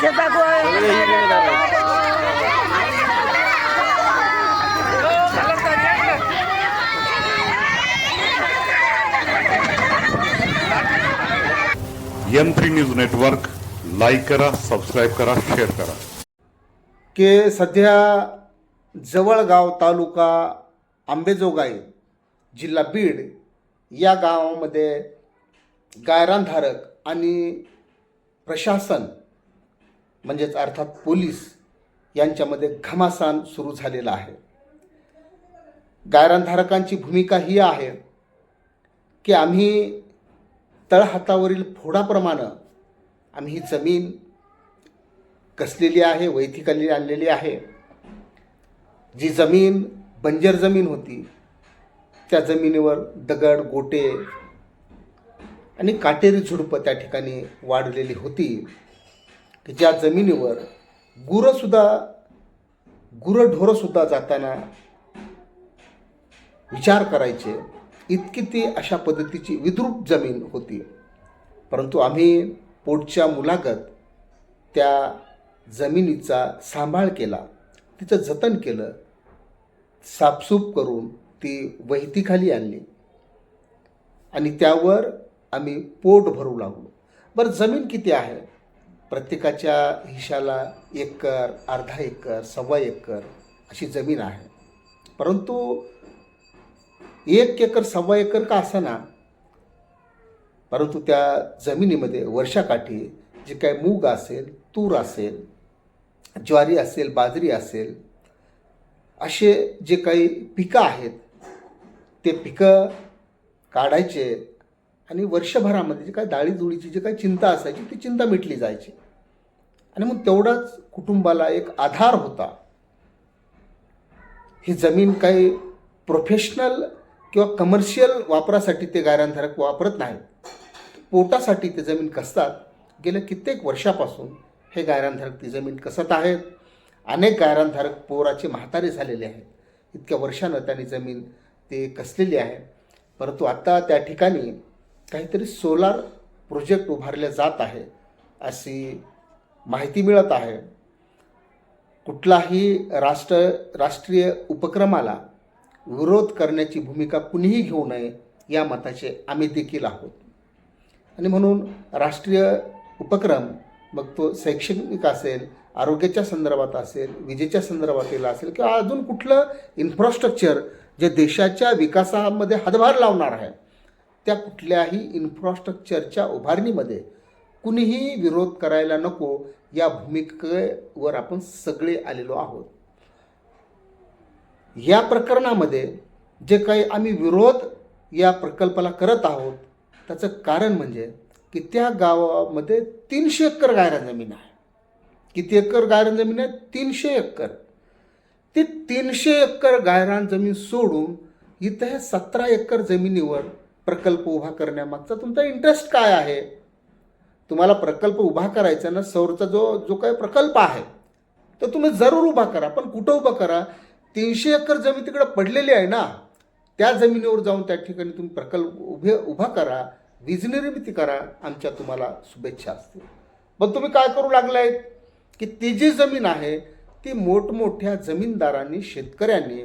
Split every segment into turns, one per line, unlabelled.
शेता
M three news network like करा subscribe करा शेअर करा.
की सध्या जवळगाव तालुका आंबेजोगाई जिल्हा बीड या गावामध्ये गायरानधारक आणि प्रशासन म्हणजेच अर्थात पोलीस यांच्यामध्ये घमासान सुरू झालेला आहे. गायरानधारकांची भूमिका ही आहे की आम्ही तळहातावरील फोडाप्रमाणे आम्ही ही जमीन कसलेली आहे वैथिकाली आणलेली आहे. जी जमीन बंजर जमीन होती त्या जमिनीवर दगड गोटे आणि काटेरी झुडपं त्या ठिकाणी वाढलेली होती. ज्या जमिनीवर गुरंसुद्धा गुरंढोरंसुद्धा जाताना विचार करायचे इतकी ती अशा पद्धतीची विद्रूप जमीन होती. परंतु आम्ही पोटच्या मुलागत त्या जमिनीचा सांभाळ केला. तिचं जतन केलं. साफसूफ करून ती वहितीखाली आणली. आणि त्यावर आम्ही पोट भरू लागलो. बरं जमीन किती आहे? प्रत्येकाच्या हिशाला एकर अर्धा एकर सव्वा एकर अशी जमीन आहे. परंतु एक एकर सव्वा एकर का असेना? परंतु त्या जमिनीमध्ये वर्षाकाठी जे काय मूग असेल तूर असेल ज्वारी असेल बाजरी असेल असे जे काही पिकं आहेत ते पिकं काढायचे आणि वर्षभरामध्ये जे काय डाळीजुळीची जी काही चिंता असायची ती चिंता मिटली जायची. आणि मग तेवढाच कुटुंबाला एक आधार होता. ही जमीन काही प्रोफेशनल किंवा कमर्शियल वापरासाठी ते गायरानधारक वापरत नाहीत. पोटासाठी ते जमीन कसतात? गेल्या कित्येक वर्षापासून हे गायरानधारक ती जमीन कसत आहेत? अनेक गायरानधारक पोराचे म्हातारे झालेले आहेत. इतक्या वर्षानं त्यांनी जमीन ते कसलेली आहे? परंतु आत्ता त्या ठिकाणी काहीतरी सोलार प्रोजेक्ट उभारले जात आहे अशी माहिती मिळत आहे. कुठलाही राष्ट्र राष्ट्रीय उपक्रमाला विरोध करण्याची भूमिका कुणीही घेऊ नये या मताचे आम्ही देखील आहोत. आणि म्हणून राष्ट्रीय उपक्रम मग तो शैक्षणिक असेल आरोग्याच्या संदर्भात असेल विजेच्या संदर्भातील असेल किंवा अजून कुठलं इन्फ्रास्ट्रक्चर जे देशाच्या विकासामध्ये हातभार लावणार आहे त्या कुठल्याही इन्फ्रास्ट्रक्चरच्या उभारणीमध्ये कुणीही विरोध करायला नको या भूमिकेवर आपण सगळे आलेलो आहोत. या प्रकरणामध्ये जे काही आम्ही विरोध या प्रकल्पाला करत आहोत त्याचं कारण म्हणजे की त्या गावामध्ये तीनशे एकर गायरा जमीन आहे. किती एकर गायरान जमीन आहे? तीनशे एकर. ती तीनशे एकर गायरान जमीन सोडून इथं सतरा एकर जमिनीवर प्रकल्प उभा करण्यामागचा तुमचा इंटरेस्ट काय आहे? तुम्हाला प्रकल्प उभा करायचा ना सौरचा जो जो काही प्रकल्प आहे तर तुम्ही जरूर उभा करा. पण कुठं उभा करा? तीनशे एकर जमीन तिकडे पडलेली आहे ना त्या जमिनीवर जाऊन त्या ठिकाणी तुम्ही प्रकल्प उभे उभा करा. वीज निर्मिती करा. आमच्या तुम्हाला शुभेच्छा असतील. पण तुम्ही काय करू लागलाय की ती जी जमीन आहे ती मोठमोठ्या जमीनदारांनी शेतकऱ्यांनी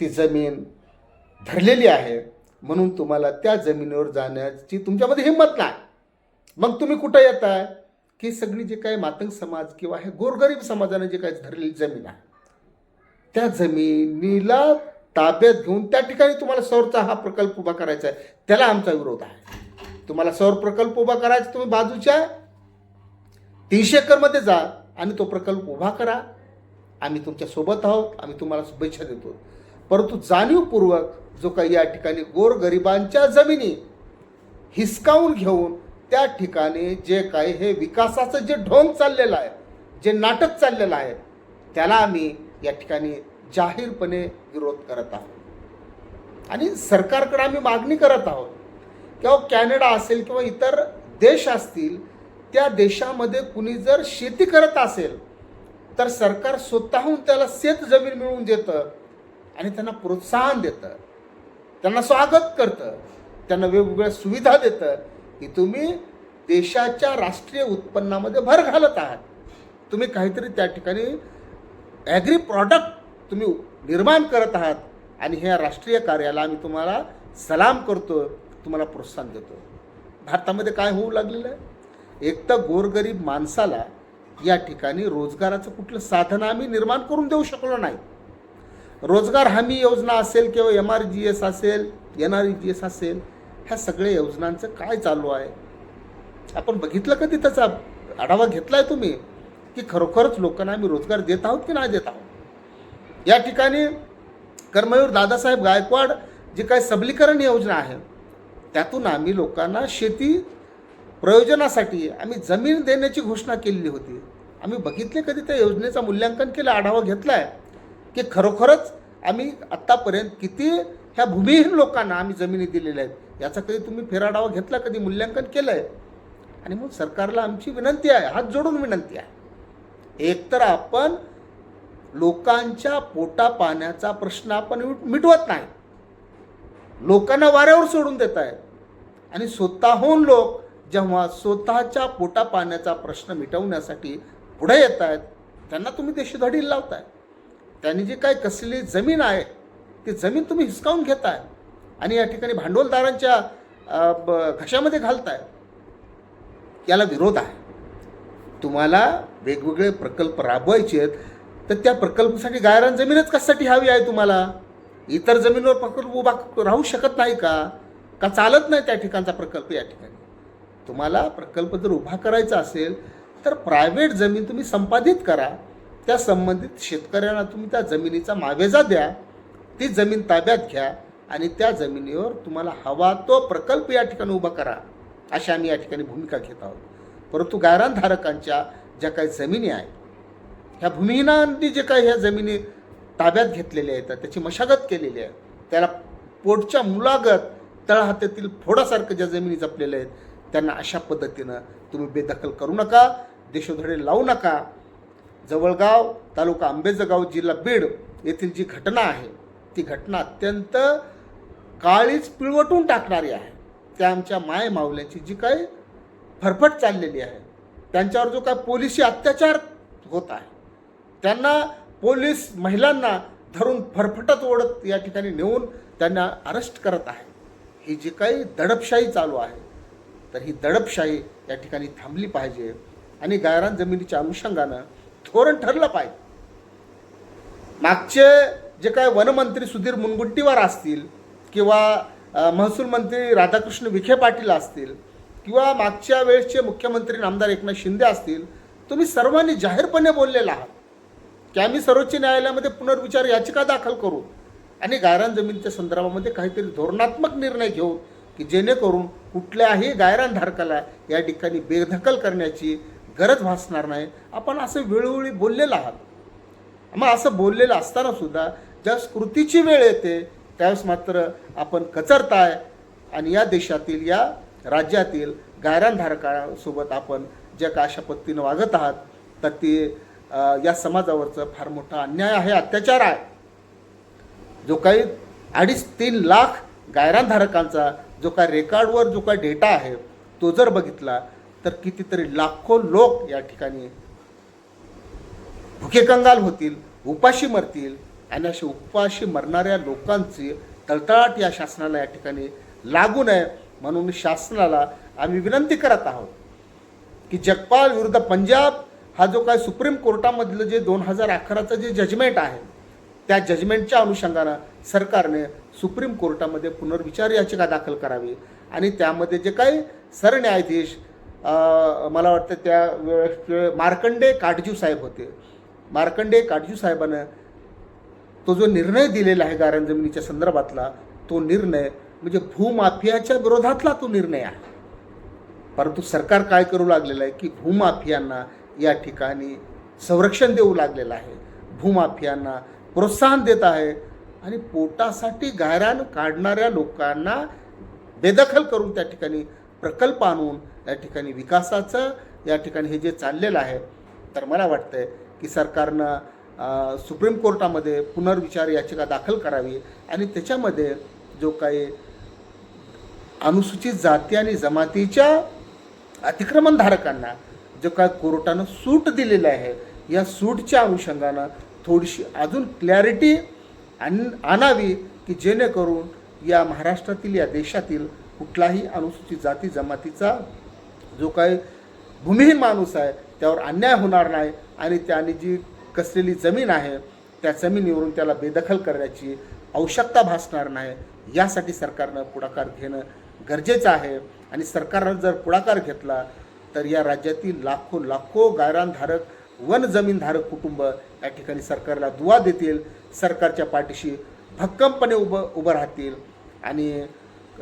ती जमीन धरलेली आहे. म्हणून तुम्हाला त्या जमिनीवर जाण्याची तुमच्यामध्ये हिंमत नाही. मग तुम्ही कुठं येताय? की सगळी जे काही मातंग समाज किंवा हे गोरगरीब समाजाने जे काही धरलेली जमीन आहे त्या जमिनीला ताब्यात घेऊन त्या ठिकाणी तुम्हाला सौरचा हा प्रकल्प उभा करायचा आहे. त्याला आमचा विरोध आहे. तुम्हाला सौर प्रकल्प उभा करायचा तुम्ही बाजूच्या तीनशे एकरमध्ये जा आणि तो प्रकल्प उभा करा. आम्ही तुमच्यासोबत आहोत आम्ही तुम्हाला शुभेच्छा देतो. परंतु जाणीवपूर्वक जो काही या ठिकाणी गोरगरिबांच्या जमिनी हिसकावून घेऊन त्या ठिकाणी जे काही हे विकासाचं जे ढोंग चाललेलं आहे जे नाटक चाललेलं आहे त्याला आम्ही या ठिकाणी जाहीरपणे विरोध करत आहोत. आणि सरकारकडे आम्ही मागणी करत आहोत किंवा कॅनडा असेल किंवा इतर देश असतील त्या देशामध्ये कुणी जर शेती करत असेल तर सरकार स्वतःहून त्याला शेत जमीन मिळवून देतं आणि त्यांना प्रोत्साहन देतं. त्यांना स्वागत करतं. त्यांना वेगवेगळ्या सुविधा देतं की तुम्ही देशाच्या राष्ट्रीय उत्पन्नामध्ये भर घालत आहात. तुम्ही काहीतरी त्या ठिकाणी ॲग्री प्रॉडक्ट तुम्ही निर्माण करत आहात आणि ह्या राष्ट्रीय कार्याला आम्ही तुम्हाला सलाम करतो तुम्हाला प्रोत्साहन देतो भारतामध्ये काय होऊ लागलेलं आहे? एक तर गोरगरीब माणसाला या ठिकाणी रोजगाराचं कुठलं साधन आम्ही निर्माण करून देऊ शकलो नाही. रोजगार हमी योजना असेल किंवा एम आर जी एस असेल एन आर जी एस असेल ह्या सगळ्या योजनांचं काय चालू आहे? आपण बघितलं कधी त्याचा आढावा घेतला आहे तुम्ही? की खरोखरच लोकांना आम्ही रोजगार देत आहोत की नाही देत आहोत? या ठिकाणी कर्मवीर दादासाहेब गायकवाड जे काय सबलीकरण योजना आहे त्यातून आम्ही लोकांना शेती प्रयोजनासाठी आम्ही जमीन देण्याची घोषणा केलेली होती. आम्ही बघितले कधी त्या योजनेचा मूल्यांकन केलं आढावा घेतला आहे की खरोखरच आम्ही आत्तापर्यंत किती ह्या भूमिहीन लोकांना आम्ही जमिनी दिलेल्या आहेत याचा कधी तुम्ही फेराडावा घेतला कधी मूल्यांकन केलं आहे आणि मग सरकारला आमची विनंती आहे हात जोडून विनंती आहे. एकतर आपण लोकांच्या पोटा पाण्याचा प्रश्न आपण मिट- मिटवत नाही. लोकांना वाऱ्यावर सोडून देत आहेत. आणि स्वतःहून लोक जेव्हा स्वतःच्या पोटा पाण्याचा प्रश्न मिटवण्यासाठी पुढे येत आहेत त्यांना तुम्ही देशोधडी लावताय. त्यांनी जी काय कसलेली जमीन आहे ती जमीन तुम्ही हिसकावून घेताय आणि या ठिकाणी भांडवलदारांच्या घशामध्ये घालताय याला विरोध आहे. तुम्हाला वेगवेगळे प्रकल्प राबवायचे आहेत तर त्या प्रकल्पासाठी गायरान जमीनच कशासाठी हवी आहे तुम्हाला? इतर जमिनीवर प्रकल्प उभा राहू शकत नाही का? का चालत नाही त्या ठिकाणचा प्रकल्प या ठिकाणी? तुम्हाला प्रकल्प जर उभा करायचा असेल तर प्रायव्हेट जमीन तुम्ही संपादित करा. त्या संबंधित शेतकऱ्यांना तुम्ही त्या जमिनीचा मावेजा द्या ती जमीन ताब्यात घ्या आणि त्या जमिनीवर तुम्हाला हवा तो प्रकल्प या ठिकाणी उभा करा अशी आम्ही या ठिकाणी भूमिका घेत आहोत. परंतु गायरानधारकांच्या ज्या काही जमिनी आहेत ह्या भूमिहीनांनी जे काही ह्या जमिनी ताब्यात घेतलेल्या आहेत त्याची मशागत केलेली आहे त्याला पोटच्या मुलागत तळहातातील फोडासारखं ज्या जमिनी जपलेल्या आहेत त्यांना अशा पद्धतीनं तुम्ही बेदखल करू नका देशोधडे लावू नका जवळगाव तालुका आंबेजगाव जिल्हा बीड येथील जी घटना आहे ती घटना अत्यंत काळीच पिळवटून टाकणारी आहे. त्या आमच्या माय माऊल्यांची जी काही फरफट चाललेली आहे त्यांच्यावर जो काय पोलिसी अत्याचार होत आहे त्यांना पोलीस महिलांना धरून फरफटत ओढत या ठिकाणी नेऊन त्यांना अरेस्ट करत आहे. ही जी काही दडपशाही चालू आहे तर ही दडपशाही या ठिकाणी थांबली पाहिजे आणि गायरान जमिनीच्या अनुषंगानं धोरण ठरलं पाहिजे. मागचे जे काय वनमंत्री सुधीर मुनगुंटीवार असतील किंवा महसूल मंत्री राधाकृष्ण विखे पाटील असतील किंवा मागच्या वेळेसचे मुख्यमंत्री नामदार एकनाथ शिंदे असतील तुम्ही सर्वांनी जाहीरपणे बोललेला आहात की आम्ही सर्वोच्च न्यायालयामध्ये पुनर्विचार याचिका दाखल करू आणि गायरान जमीनच्या संदर्भामध्ये काहीतरी धोरणात्मक निर्णय घेऊ की जेणेकरून कुठल्याही गायरानधारकाला या ठिकाणी बेदखल करण्याची गरज भासणार नाही. आपण असं वेळोवेळी बोललेलं आहात. मग असं बोललेलं असताना सुद्धा ज्यावेळेस स्मृतीची वेळ येते त्यावेळेस मात्र आपण कचरताय आणि या देशातील या राज्यातील गायरानधारकासोबत आपण ज्या का अशा पद्धतीनं वागत आहात तर ते या समाजावरचं फार मोठा अन्याय आहे अत्याचार आहे. जो काही अडीच तीन लाख गायरानधारकांचा जो काय रेकॉर्डवर जो काय डेटा आहे तो जर बघितला तर कितीतरी लाखो लोक या ठिकाणी भुके कंगाल होतील उपाशी मरतील. आणि अशा उपाशी मरणाऱ्या लोकांची तळतळाट या शासनाला या ठिकाणी लागू नये म्हणून शासनाला आम्ही विनंती करत आहोत की जगपाल विरुद्ध पंजाब हा जो काय सुप्रीम कोर्टामधलं जे दोन हजार अकराचं जे जजमेंट आहे त्या जजमेंटच्या अनुषंगानं सरकारने सुप्रीम कोर्टामध्ये पुनर्विचार याचिका दाखल करावी. आणि त्यामध्ये जे काही सरन्यायाधीश मला वाटतं त्या वेळेस मार्कंडे काटजू साहेब होते. मार्कंडे काटजू साहेबानं तो जो निर्णय दिलेला आहे गारण जमिनीच्या संदर्भातला तो निर्णय म्हणजे भूमाफियाच्या विरोधातला तो निर्णय आहे. परंतु सरकार काय करू लागलेलं आहे की भूमाफियांना या ठिकाणी संरक्षण देऊ लागलेलं आहे. भूमाफियांना प्रोत्साहन देत आहे आणि पोटासाठी गायरान काढणाऱ्या लोकांना बेदखल करून त्या ठिकाणी प्रकल्प आणून या ठिकाणी विकासाचं या ठिकाणी हे जे चाललेलं आहे तर मला वाटतंय की सरकारनं सुप्रीम कोर्टामध्ये पुनर्विचार याचिका दाखल करावी आणि त्याच्यामध्ये जो काही अनुसूचित जाती आणि जमातीच्या अतिक्रमणधारकांना जो काय कोर्टानं सूट दिलेलं आहे या सूटच्या अनुषंगानं थोडीशी अजून क्लॅरिटी आण आणावी की जेणेकरून या महाराष्ट्रातील या देशातील कुठलाही अनुसूचित जाती जमातीचा जो काही भूमिहीन माणूस आहे त्यावर अन्याय होणार नाही आणि त्याने जी कसलेली जमीन आहे त्या जमिनीवरून त्याला बेदखल करण्याची आवश्यकता भासणार नाही. यासाठी सरकारनं पुढाकार घेणं गरजेचं आहे. आणि सरकारनं जर पुढाकार घेतला तर या राज्यातील लाखो लाखो गायरानधारक वन जमीनधारक कुटुंब या ठिकाणी सरकारला दुवा देतील. सरकारच्या पाठीशी भक्कमपणे उभं उभं राहतील. आणि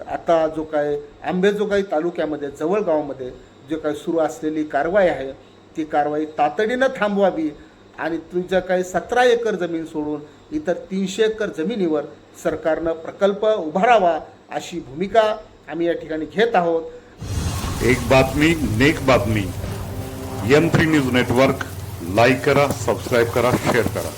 आता जो काय आंबेजोगाई तालुक्यामध्ये जवळगावामध्ये जे काही सुरू असलेली कारवाई आहे ती कारवाई तातडीनं थांबवावी आणि तुझ्या काही सतरा एकर जमीन सोडून इतर तीनशे एकर जमिनीवर सरकारनं प्रकल्प उभारावा अशी भूमिका आम्ही या ठिकाणी घेत आहोत.
एक बातमी नेक बातमी. M three news network like करा सबस्क्राईब करा शेअर करा.